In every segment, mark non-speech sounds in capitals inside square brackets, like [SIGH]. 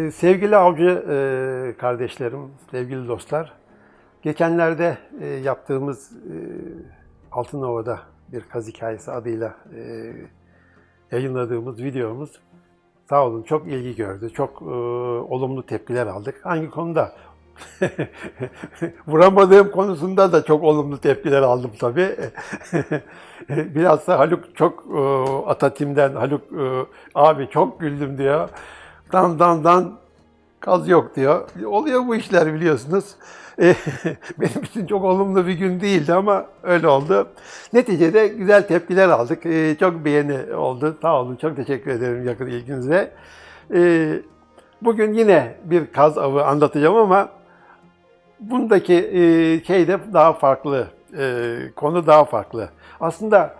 Ee, Sevgili avcı e, kardeşlerim, sevgili dostlar, geçenlerde e, yaptığımız e, Altınova'da bir kaz hikayesi adıyla yayınladığımız videomuz sağ olun çok ilgi gördü, çok olumlu tepkiler aldık. Hangi konuda? [LAUGHS] Vuramadığım konusunda da çok olumlu tepkiler aldım tabii. [LAUGHS] Biraz da Haluk çok Atatim'den Haluk abi çok güldüm diyor. Dan dan dan kaz yok diyor. Oluyor bu işler biliyorsunuz. E, [LAUGHS] Benim için çok olumlu bir gün değildi ama öyle oldu. Neticede güzel tepkiler aldık. E, Çok beğeni oldu. Sağ olun. Çok teşekkür ederim yakın ilginize. E, Bugün yine bir kaz avı anlatacağım ama bundaki e, şey de daha farklı. Konu daha farklı. Aslında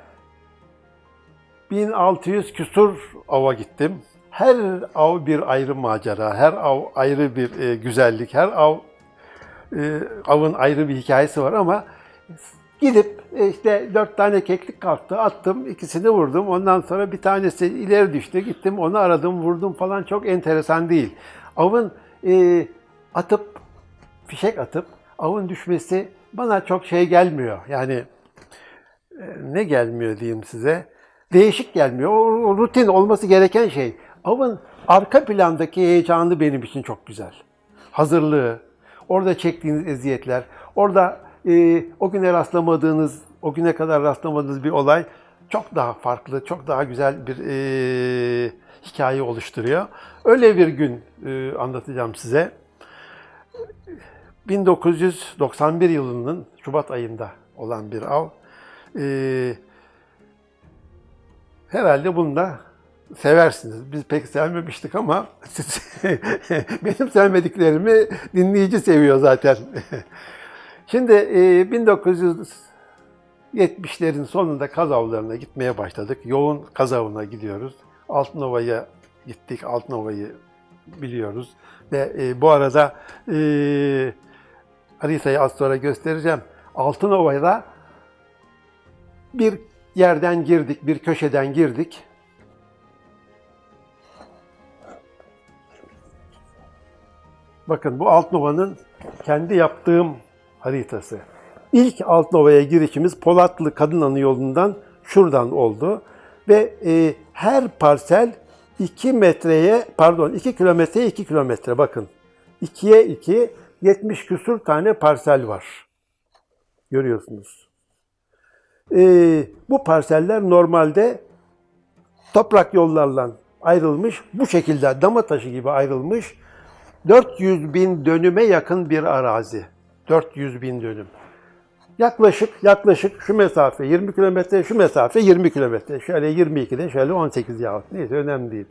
1600 küsur ava gittim. Her av bir ayrı macera, her av ayrı bir e, güzellik, her av e, avın ayrı bir hikayesi var ama gidip e, işte dört tane keklik kalktı, attım, ikisini vurdum. Ondan sonra bir tanesi ileri düştü, gittim onu aradım, vurdum falan çok enteresan değil. Avın e, atıp, fişek atıp avın düşmesi bana çok şey gelmiyor. Yani e, ne gelmiyor diyeyim size? Değişik gelmiyor. O, o rutin olması gereken şey. Avın arka plandaki heyecanı benim için çok güzel. Hazırlığı, orada çektiğiniz eziyetler, orada e, o güne rastlamadığınız, o güne kadar rastlamadığınız bir olay çok daha farklı, çok daha güzel bir e, hikaye oluşturuyor. Öyle bir gün e, anlatacağım size. 1991 yılının Şubat ayında olan bir av. Ee, herhalde bunu da seversiniz. Biz pek sevmemiştik ama siz [LAUGHS] benim sevmediklerimi dinleyici seviyor zaten. [LAUGHS] Şimdi e, 1970'lerin sonunda kaz avlarına gitmeye başladık. Yoğun kaz gidiyoruz. Altınova'ya gittik. Altınova'yı biliyoruz. Ve e, bu arada e, haritayı az sonra göstereceğim. Altınova'da bir yerden girdik, bir köşeden girdik. Bakın bu Altınova'nın kendi yaptığım haritası. İlk Altınova'ya girişimiz Polatlı Kadınanı yolundan şuradan oldu. Ve e, her parsel 2 metreye, pardon 2 kilometreye 2 kilometre bakın. 2'ye 2, 70 küsur tane parsel var. Görüyorsunuz. Ee, bu parseller normalde toprak yollarla ayrılmış, bu şekilde dama taşı gibi ayrılmış 400 bin dönüme yakın bir arazi. 400 bin dönüm. Yaklaşık yaklaşık şu mesafe 20 kilometre, şu mesafe 20 kilometre. Şöyle 22'de, şöyle 18 yahut neyse önemli değil.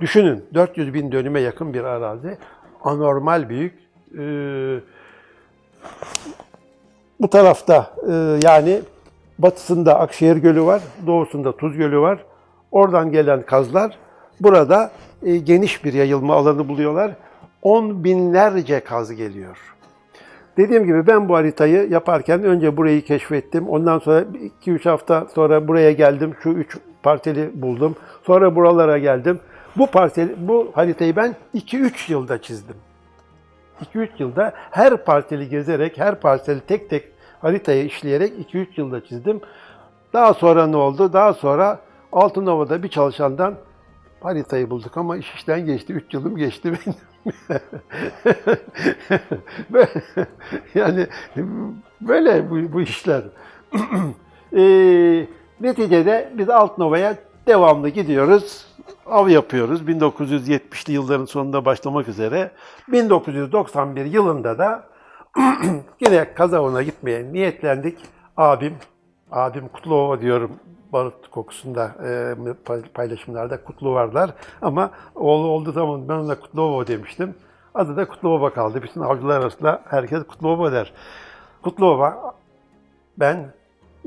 Düşünün 400 bin dönüme yakın bir arazi. Anormal büyük. Ee, bu tarafta e, yani batısında Akşehir Gölü var, doğusunda Tuz Gölü var. Oradan gelen kazlar burada e, geniş bir yayılma alanı buluyorlar. On binlerce kaz geliyor. Dediğim gibi ben bu haritayı yaparken önce burayı keşfettim. Ondan sonra 2-3 hafta sonra buraya geldim. Şu 3 parseli buldum. Sonra buralara geldim. Bu parsel, bu haritayı ben 2-3 yılda çizdim. 2-3 yılda her parseli gezerek, her parseli tek tek haritaya işleyerek 2-3 yılda çizdim. Daha sonra ne oldu? Daha sonra Altınova'da bir çalışandan haritayı bulduk ama iş işten geçti. 3 yılım geçti benim. Yani böyle bu, bu işler. [CLEARS THROAT] e, neticede biz Altnova'ya devamlı gidiyoruz. Av yapıyoruz. 1970'li yılların sonunda başlamak üzere. 1991 yılında da [CLEARS THROAT] yine Kazavun'a gitmeye niyetlendik. Abim, abim Kutluova diyorum barut kokusunda e, paylaşımlarda Kutlu varlar. Ama oğlu olduğu zaman ben ona Kutluova demiştim. Adı da Kutluova kaldı. Bütün avcılar arasında herkes Kutluova der. Kutluova, ben,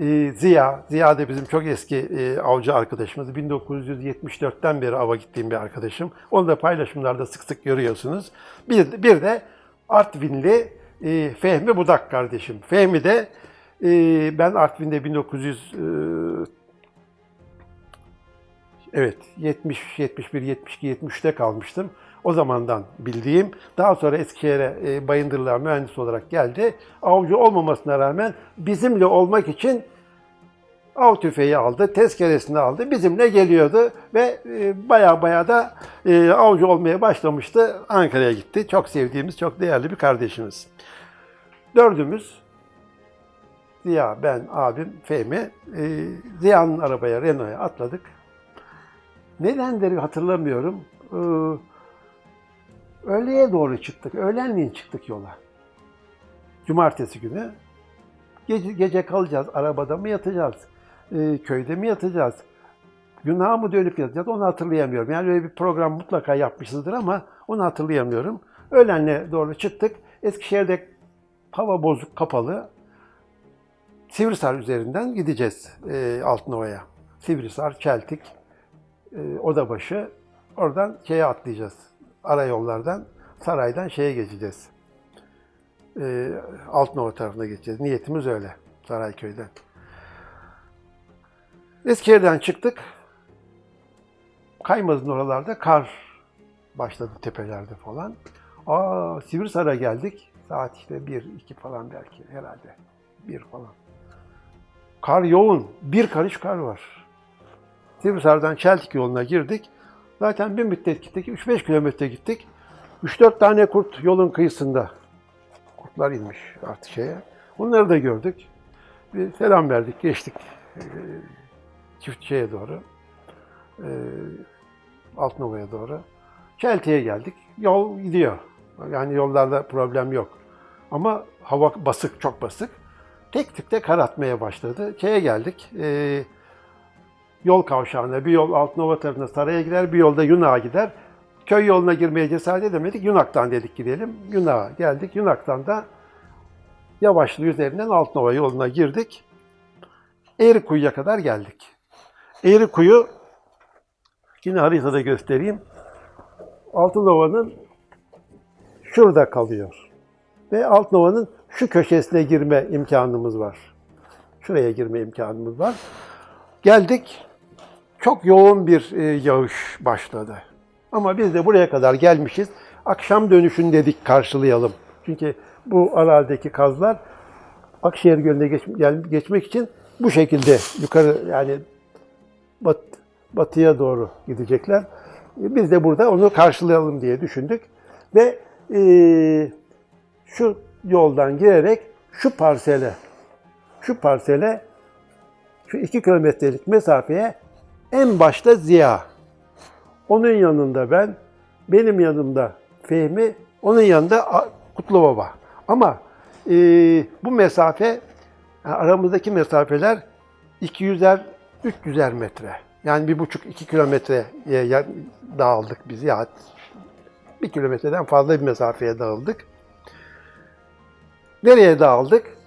e, Ziya, Ziya da bizim çok eski e, avcı arkadaşımız. 1974'ten beri ava gittiğim bir arkadaşım. Onu da paylaşımlarda sık sık görüyorsunuz. Bir, bir de Artvinli e, Fehmi Budak kardeşim. Fehmi de ben Artvin'de 1900 e, evet 70, 71, 72, 73'te kalmıştım. O zamandan bildiğim. Daha sonra Eskişehir'e e, Bayındırlığa mühendis olarak geldi. Avcı olmamasına rağmen bizimle olmak için av tüfeği aldı, tezkeresini aldı. Bizimle geliyordu ve e, baya baya da e, avcı olmaya başlamıştı. Ankara'ya gitti. Çok sevdiğimiz, çok değerli bir kardeşimiz. Dördümüz Ziya, ben, abim, Fehmi. E, Ziya'nın arabaya, Renault'a atladık. Nedenleri hatırlamıyorum. Ee, öğleye doğru çıktık. Öğlenleyin çıktık yola. Cumartesi günü. Gece, gece kalacağız. Arabada mı yatacağız? Ee, köyde mi yatacağız? Günaha mı dönüp yatacağız? Onu hatırlayamıyorum. Yani öyle bir program mutlaka yapmışızdır ama onu hatırlayamıyorum. Öğlenle doğru çıktık. Eskişehir'de hava bozuk, kapalı. Sivrisar üzerinden gideceğiz e, Altınova'ya. Sivrisar, Çeltik, e, Odabaşı. Oradan şeye atlayacağız. Ara yollardan, saraydan şeye geçeceğiz. E, Altınova tarafına geçeceğiz. Niyetimiz öyle. Sarayköy'den. Eskişehir'den çıktık. Kaymaz'ın oralarda kar başladı tepelerde falan. Aa Sivrisar'a geldik. Saat işte 1, 2 falan belki herhalde. 1 falan. Kar yoğun. Bir karış kar var. Sivrisar'dan Çeltik yoluna girdik. Zaten bir müddet gittik. 3-5 kilometre gittik. 3-4 tane kurt yolun kıyısında. Kurtlar inmiş artık şeye. Onları da gördük. Bir selam verdik, geçtik. Ee, çift doğru. Ee, Altnova'ya doğru. Çeltik'e geldik. Yol gidiyor. Yani yollarda problem yok. Ama hava basık, çok basık. Tek tük de kar atmaya başladı. Şeye geldik. E, yol kavşağına, bir yol Altınova tarafına Saray'a gider, bir yolda Yunak'a gider. Köy yoluna girmeye cesaret edemedik. Yunak'tan dedik gidelim. Yunak'a geldik. Yunak'tan da Yavaşlı üzerinden Altınova yoluna girdik. Eğrikuyu'ya kadar geldik. Eğrikuyu yine haritada göstereyim. Altınova'nın şurada kalıyor. Ve Altınova'nın şu köşesine girme imkanımız var. Şuraya girme imkanımız var. Geldik. Çok yoğun bir e, yağış başladı. Ama biz de buraya kadar gelmişiz. Akşam dönüşünü dedik karşılayalım. Çünkü bu arazideki kazlar Akşehir Gölü'ne geç, geçmek için bu şekilde yukarı yani bat, batıya doğru gidecekler. E, Biz de burada onu karşılayalım diye düşündük. Ve e, şu yoldan girerek şu parsele, şu parsele, şu iki kilometrelik mesafeye en başta Ziya. Onun yanında ben, benim yanımda Fehmi, onun yanında Kutlu Baba. Ama e, bu mesafe, aramızdaki mesafeler 200'er, 300'er metre. Yani bir buçuk, iki kilometreye dağıldık biz. Ya bir kilometreden fazla bir mesafeye dağıldık. Nereye dağıldık?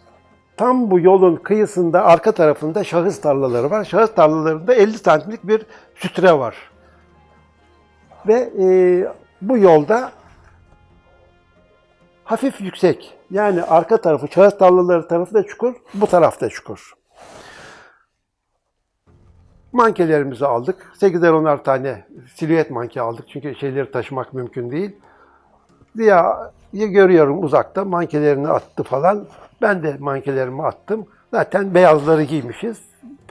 Tam bu yolun kıyısında, arka tarafında şahıs tarlaları var. Şahıs tarlalarında 50 santimlik bir sütre var. Ve e, bu yolda hafif yüksek. Yani arka tarafı, şahıs tarlaları tarafı da çukur, bu tarafta çukur. Mankelerimizi aldık. 8'er 10'ar tane silüet manke aldık. Çünkü şeyleri taşımak mümkün değil. Ziya'yı görüyorum uzakta. Mankelerini attı falan. Ben de mankelerimi attım. Zaten beyazları giymişiz.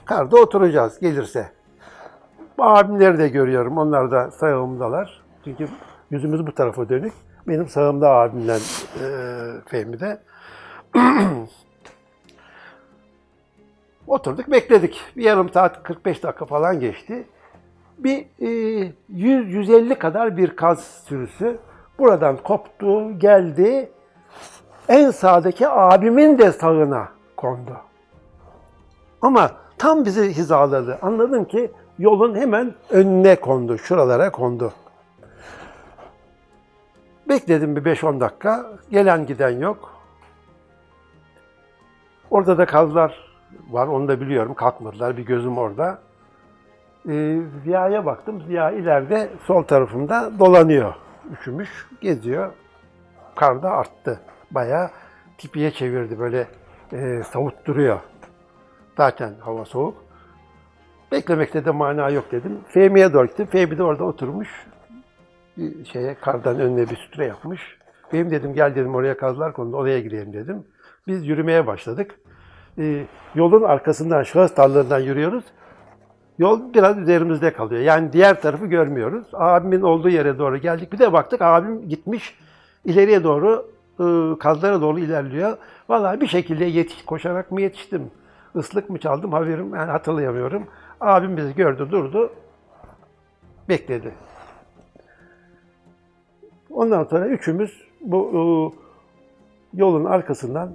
Karda oturacağız gelirse. Abimleri de görüyorum. Onlar da sağımdalar. Çünkü yüzümüz bu tarafa dönük. Benim sağımda abimle e, Fehmi de. [CLEARS THROAT] Oturduk, bekledik. Bir yarım saat, 45 dakika falan geçti. Bir e, 100-150 kadar bir kaz sürüsü buradan koptu, geldi. En sağdaki abimin de sağına kondu. Ama tam bizi hizaladı. Anladım ki yolun hemen önüne kondu, şuralara kondu. Bekledim bir 5-10 dakika. Gelen giden yok. Orada da kazlar var, onu da biliyorum. Kalkmadılar, bir gözüm orada. Ee, Ziya'ya baktım. Ziya ileride sol tarafımda dolanıyor. Üşümüş, geziyor. Kar da arttı. Bayağı tipiye çevirdi böyle e, savutturuyor. Zaten hava soğuk. Beklemekte de mana yok dedim. Fehmi'ye doğru gittim. Fehmi de orada oturmuş. bir şeye kardan önüne bir sütre yapmış. Benim dedim gel dedim oraya kazlar kondu oraya gireyim dedim. Biz yürümeye başladık. Ee, yolun arkasından şahıs dallarından yürüyoruz. Yol biraz üzerimizde kalıyor. Yani diğer tarafı görmüyoruz. Abimin olduğu yere doğru geldik. Bir de baktık abim gitmiş ileriye doğru e, kazlara doğru ilerliyor. Vallahi bir şekilde yetiş, koşarak mı yetiştim? Islık mı çaldım haberim yani hatırlayamıyorum. Abim bizi gördü durdu. Bekledi. Ondan sonra üçümüz bu e, yolun arkasından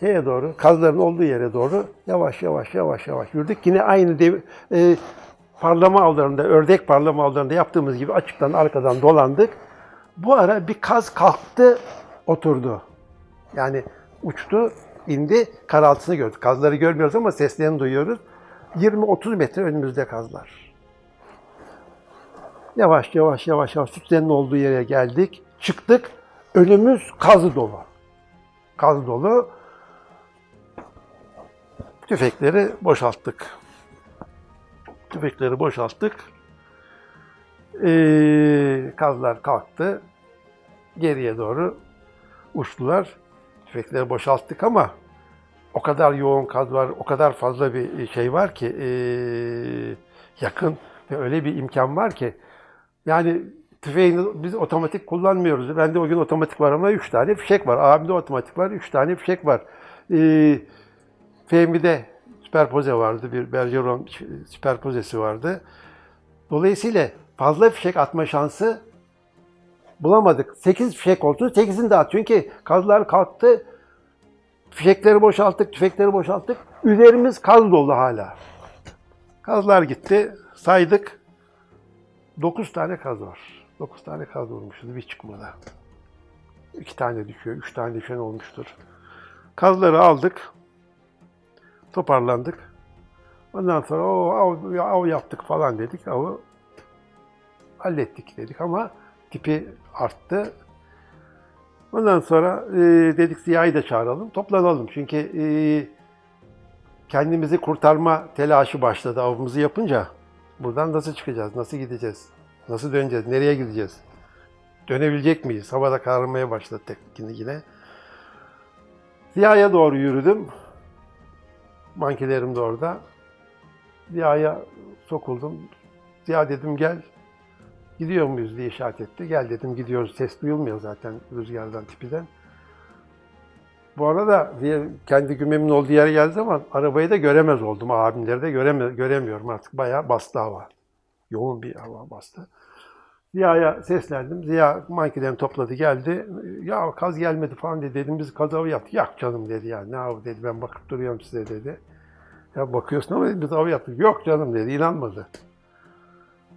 şeye doğru, kazların olduğu yere doğru yavaş yavaş yavaş yavaş yürüdük. Yine aynı dev, e, parlama avlarında, ördek parlama avlarında yaptığımız gibi açıktan arkadan dolandık. Bu ara bir kaz kalktı, oturdu. Yani uçtu, indi, karaltısını gördük. Kazları görmüyoruz ama seslerini duyuyoruz. 20-30 metre önümüzde kazlar. Yavaş yavaş yavaş yavaş sütlerin olduğu yere geldik. Çıktık. Önümüz kazı dolu. Kaz dolu. Tüfekleri boşalttık. Tüfekleri boşalttık. Ee, kazlar kalktı. Geriye doğru uçtular. Tüfekleri boşalttık ama o kadar yoğun kaz var, o kadar fazla bir şey var ki ee, yakın ve öyle bir imkan var ki yani tüfeğini biz otomatik kullanmıyoruz. Bende o gün otomatik var ama 3 tane fişek var. Abimde otomatik var, 3 tane fişek var. Ee, Fehmi'de süperpoze vardı, bir Bergeron süperpozesi vardı. Dolayısıyla fazla fişek atma şansı bulamadık. 8 fişek oldu, 8'ini de at. Çünkü kazlar kalktı, fişekleri boşalttık, tüfekleri boşalttık. Üzerimiz kaz dolu hala. Kazlar gitti, saydık. 9 tane kaz var. 9 tane kaz vurmuşuz bir çıkmada. 2 tane düşüyor, 3 tane düşen olmuştur. Kazları aldık, toparlandık. Ondan sonra o av, av yaptık falan dedik. Avı hallettik dedik ama tipi arttı. Ondan sonra e, dedik Ziya'yı da çağıralım, toplanalım. Çünkü e, kendimizi kurtarma telaşı başladı avımızı yapınca. Buradan nasıl çıkacağız, nasıl gideceğiz, nasıl döneceğiz, nereye gideceğiz? Dönebilecek miyiz? Havada kararmaya başladı teknik yine. Ziya'ya doğru yürüdüm. Mankilerim de orada. Ziya'ya sokuldum. Ziya dedim gel. Gidiyor muyuz diye işaret etti. Gel dedim gidiyoruz. Ses duyulmuyor zaten rüzgardan tipiden. Bu arada diye kendi gümemin olduğu yere geldiği zaman arabayı da göremez oldum. Abimleri de göreme, göremiyorum artık. Bayağı bastı hava. Yoğun bir hava bastı. Ziya'ya seslendim. Ziya mankilerini topladı geldi. Ya kaz gelmedi falan dedi. Dedim biz kaz avı yaptık. Yak canım dedi ya. Ne avı dedi. Ben bakıp duruyorum size dedi. Ya bakıyorsun ama dedi, biz avı yaptık. Yok canım dedi. İnanmadı.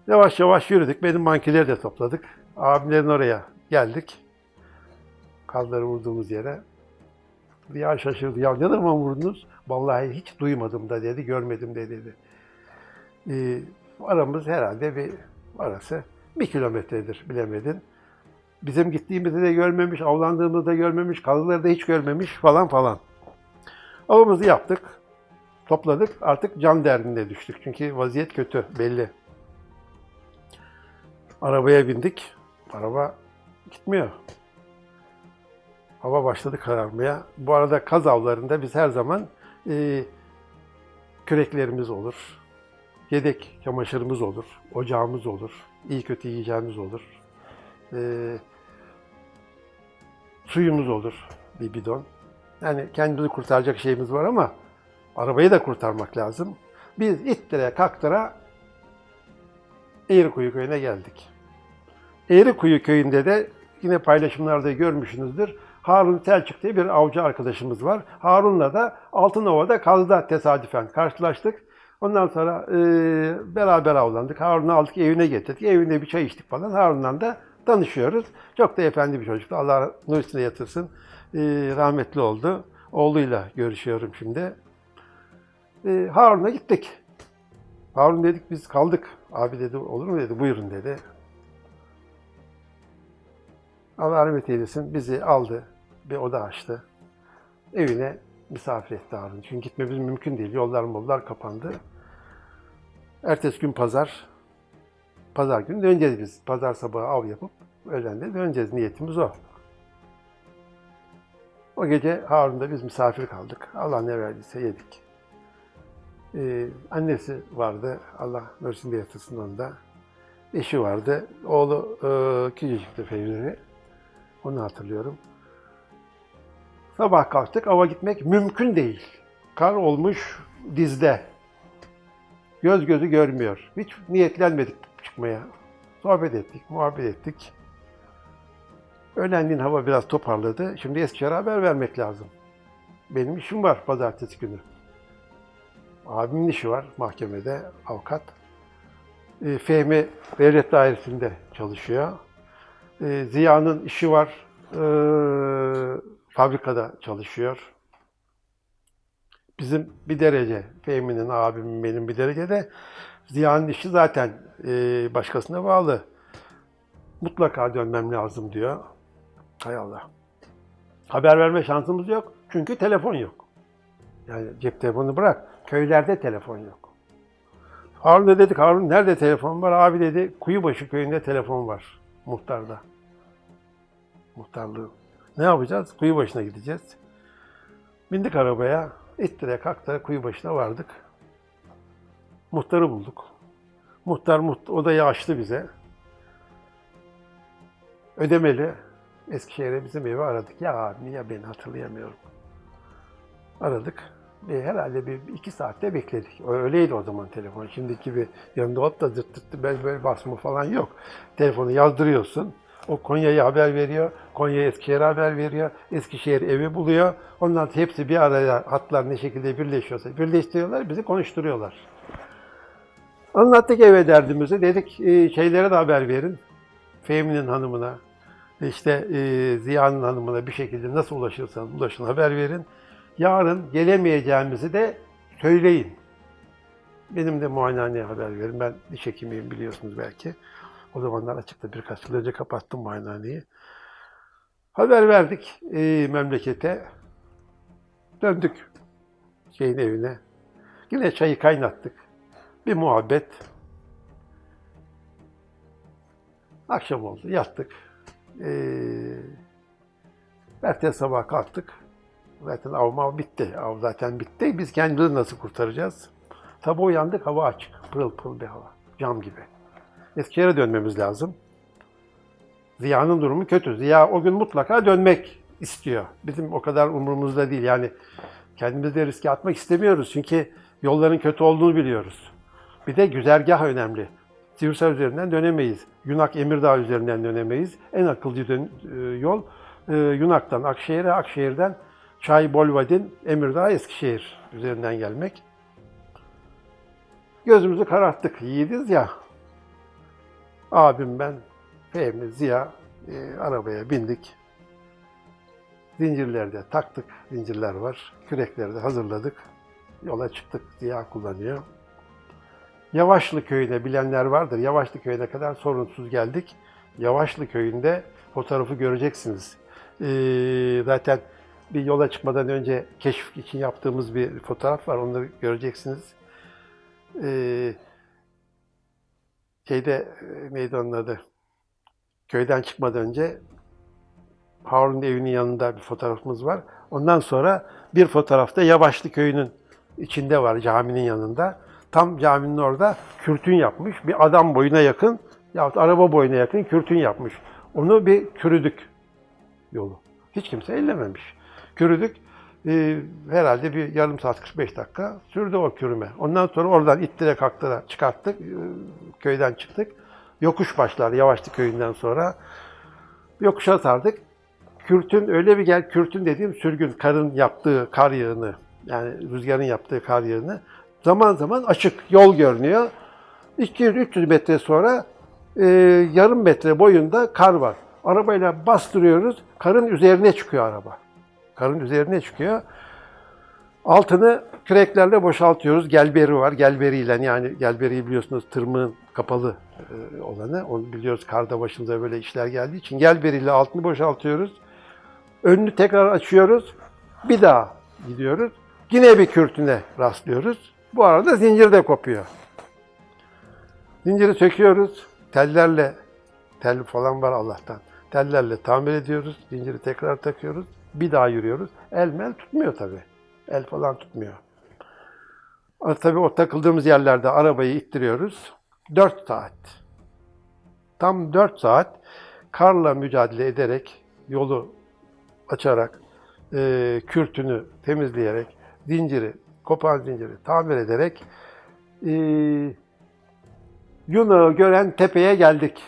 Yavaş yavaş yürüdük. Benim mankileri de topladık. Abimlerin oraya geldik. Kazları vurduğumuz yere. Ziya şaşırdı. Ya ne zaman vurdunuz? Vallahi hiç duymadım da dedi. Görmedim de dedi. Ee, aramız herhalde bir arası bir kilometredir bilemedin. Bizim gittiğimizde de görmemiş, avlandığımızda da görmemiş, kazıları da hiç görmemiş falan falan. Avımızı yaptık, topladık. Artık can derdine düştük. Çünkü vaziyet kötü, belli. Arabaya bindik. Araba gitmiyor. Hava başladı kararmaya. Bu arada kaz avlarında biz her zaman e, küreklerimiz olur, yedek çamaşırımız olur, ocağımız olur, iyi kötü yiyeceğimiz olur. Ee, suyumuz olur bir bidon. Yani kendimizi kurtaracak şeyimiz var ama arabayı da kurtarmak lazım. Biz ittire kaktıra Eğrikuyu köyüne geldik. Eğrikuyu köyünde de yine paylaşımlarda görmüşsünüzdür. Harun Selçuk diye bir avcı arkadaşımız var. Harun'la da Altınova'da kazda tesadüfen karşılaştık. Ondan sonra e, beraber avlandık. Harun'u aldık evine getirdik. Evinde bir çay içtik falan. Harun'la da tanışıyoruz. Çok da efendi bir çocuktu. Allah nur içinde yatırsın. E, rahmetli oldu. Oğluyla görüşüyorum şimdi. E, Harun'a gittik. Harun dedik biz kaldık. Abi dedi olur mu dedi. Buyurun dedi. Allah rahmet eylesin. Bizi aldı. Bir oda açtı. Evine misafir etti Harun. Çünkü gitmemiz mümkün değil. Yollar mollar kapandı. Ertesi gün pazar. Pazar günü döneceğiz biz. Pazar sabahı av yapıp öğlen de döneceğiz. Niyetimiz o. O gece Harun'da biz misafir kaldık. Allah ne verdiyse yedik. Ee, annesi vardı. Allah nurşinde yatırsın onda. Eşi vardı. Oğlu e, küçücüktü Fevzi. Onu hatırlıyorum. Sabah kalktık. Ava gitmek mümkün değil. Kar olmuş dizde. Göz gözü görmüyor. Hiç niyetlenmedik çıkmaya. Sohbet ettik, muhabbet ettik. Öğlenliğin hava biraz toparladı. Şimdi Eskişehir'e haber vermek lazım. Benim işim var pazartesi günü. Abimin işi var mahkemede, avukat. E, Fehmi devlet dairesinde çalışıyor. E, Ziya'nın işi var, e, fabrikada çalışıyor. Bizim bir derece, Fehmi'nin, abimin, benim bir derecede. Ziya'nın işi zaten e, başkasına bağlı. Mutlaka dönmem lazım diyor. Hay Allah. Haber verme şansımız yok. Çünkü telefon yok. Yani cep telefonu bırak. Köylerde telefon yok. Harun'a dedik, Harun nerede telefon var? Abi dedi, Kuyubaşı köyünde telefon var. Muhtarda. Muhtarlığı. Ne yapacağız? Kuyubaşı'na gideceğiz. Bindik arabaya. İttire kalktire Kuyubaşı'na vardık. Muhtarı bulduk. Muhtar muht odayı açtı bize. Ödemeli. Eskişehir'e bizim evi aradık. Ya abi ya ben hatırlayamıyorum. Aradık. E, herhalde bir iki saatte bekledik. Öyleydi o zaman telefon. Şimdiki bir yanında olup da zırt zırt böyle, böyle basma falan yok. Telefonu yazdırıyorsun. O Konya'ya haber veriyor. Konya Eskişehir'e haber veriyor. Eskişehir evi buluyor. Ondan hepsi bir araya hatlar ne şekilde birleşiyorsa birleştiriyorlar. Bizi konuşturuyorlar. Anlattık eve derdimizi. Dedik e, şeylere de haber verin. Fehmi'nin hanımına, işte e, Ziya'nın hanımına bir şekilde nasıl ulaşırsanız ulaşın haber verin. Yarın gelemeyeceğimizi de söyleyin. Benim de muayenehaneye haber verin. Ben diş hekimiyim biliyorsunuz belki. O zamanlar açıkta birkaç yıl önce kapattım muayenehaneyi. Haber verdik e, memlekete. Döndük şeyin evine. Yine çayı kaynattık. Bir muhabbet. Akşam oldu, yattık. Ee, ertesi sabah kalktık. Zaten av mav bitti. Av zaten bitti. Biz kendimizi nasıl kurtaracağız? Sabah uyandık, hava açık. Pırıl pırıl bir hava. Cam gibi. Eskişehir'e dönmemiz lazım. Ziya'nın durumu kötü. Ziya o gün mutlaka dönmek istiyor. Bizim o kadar umurumuzda değil. Yani kendimizi de riske atmak istemiyoruz. Çünkü yolların kötü olduğunu biliyoruz. Bir de güzergah önemli. Sivrisar üzerinden dönemeyiz. Yunak Emirdağ üzerinden dönemeyiz. En akılcı dön- e, yol e, Yunak'tan Akşehir'e, Akşehir'den Çay, Bolvadin, Emirdağ, Eskişehir üzerinden gelmek. Gözümüzü kararttık. Yiğidiz ya. Abim ben, Fehmi, Ziya e, arabaya bindik. Zincirleri de taktık. Zincirler var. Kürekleri de hazırladık. Yola çıktık. Ziya kullanıyor. Yavaşlı köyüne bilenler vardır. Yavaşlı köyüne kadar sorunsuz geldik. Yavaşlı köyünde fotoğrafı göreceksiniz. Ee, zaten bir yola çıkmadan önce keşif için yaptığımız bir fotoğraf var. Da göreceksiniz. Ee, şeyde e, neydi onun adı? Köyden çıkmadan önce Harun evinin yanında bir fotoğrafımız var. Ondan sonra bir fotoğrafta Yavaşlı köyünün içinde var caminin yanında. Tam caminin orada kürtün yapmış. Bir adam boyuna yakın yahut araba boyuna yakın kürtün yapmış. Onu bir kürüdük yolu. Hiç kimse ellememiş. Kürüdük. Ee, herhalde bir yarım saat 45 dakika sürdü o kürüme. Ondan sonra oradan ittire kalktıra çıkarttık. Ee, köyden çıktık. Yokuş başlar Yavaşlı köyünden sonra. Yokuşa sardık. Kürtün öyle bir gel, kürtün dediğim sürgün, karın yaptığı kar yağını, yani rüzgarın yaptığı kar yağını zaman zaman açık, yol görünüyor. 200-300 metre sonra e, yarım metre boyunda kar var. Arabayla bastırıyoruz, karın üzerine çıkıyor araba. Karın üzerine çıkıyor. Altını küreklerle boşaltıyoruz. Gelberi var. Gelberiyle yani gelberiyi biliyorsunuz tırmığın kapalı e, olanı. Onu biliyoruz karda başımıza böyle işler geldiği için. Gelberiyle altını boşaltıyoruz. Önünü tekrar açıyoruz. Bir daha gidiyoruz. Yine bir kürtüne rastlıyoruz. Bu arada zincir de kopuyor. Zinciri söküyoruz. tellerle, tel falan var Allah'tan. Tellerle tamir ediyoruz. Zinciri tekrar takıyoruz. Bir daha yürüyoruz. El mel tutmuyor tabii. El falan tutmuyor. Tabii o takıldığımız yerlerde arabayı ittiriyoruz. 4 saat. Tam 4 saat karla mücadele ederek, yolu açarak, e, kürtünü temizleyerek, zinciri, kopan zinciri tamir ederek e, Yunağı gören tepeye geldik.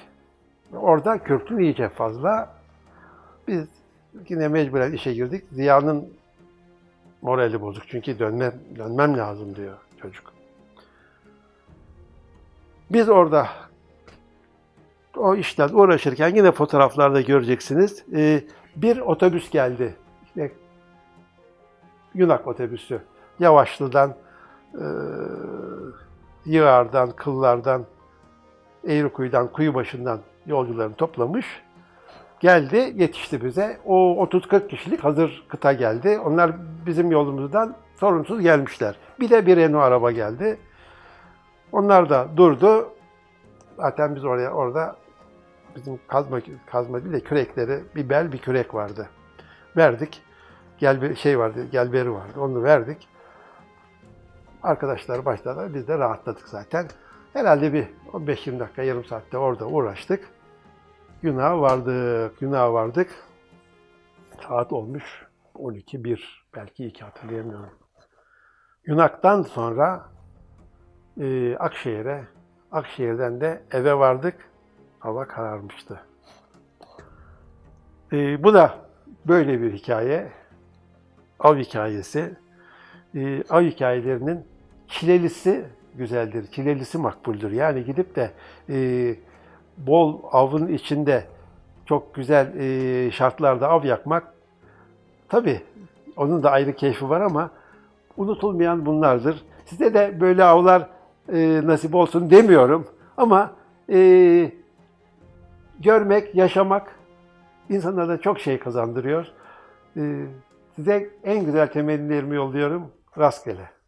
Orada kürtün iyice fazla. Biz yine mecburen işe girdik. Ziya'nın morali bozuk çünkü dönmem, dönmem lazım diyor çocuk. Biz orada o işten uğraşırken yine fotoğraflarda göreceksiniz. Ee, bir otobüs geldi. İşte Yunak otobüsü. Yavaşlı'dan, e, Yığar'dan, Kıllar'dan, Eğrikuyu'dan, Kuyubaşı'ndan yolcularını toplamış. Geldi, yetişti bize. O 30-40 kişilik hazır kıta geldi. Onlar bizim yolumuzdan sorunsuz gelmişler. Bir de bir Renault araba geldi. Onlar da durdu. Zaten biz oraya orada bizim kazma kazma değil de kürekleri bir bel bir kürek vardı. Verdik. Gel şey vardı, gelberi vardı. Onu verdik. Arkadaşlar başladılar. Biz de rahatladık zaten. Herhalde bir 15-20 dakika, yarım saatte orada uğraştık. Günaha vardık, günaha vardık. Saat olmuş 12, 1, belki 2 hatırlayamıyorum. Yunak'tan sonra e, Akşehir'e, Akşehir'den de eve vardık. Hava kararmıştı. E, bu da böyle bir hikaye. Av hikayesi. E, av hikayelerinin çilelisi güzeldir, çilelisi makbuldür. Yani gidip de e, bol avın içinde çok güzel e, şartlarda av yakmak tabii onun da ayrı keyfi var ama unutulmayan bunlardır. Size de böyle avlar e, nasip olsun demiyorum ama e, görmek, yaşamak insanlara çok şey kazandırıyor. E, size en güzel temennilerimi yolluyorum. Rastgele.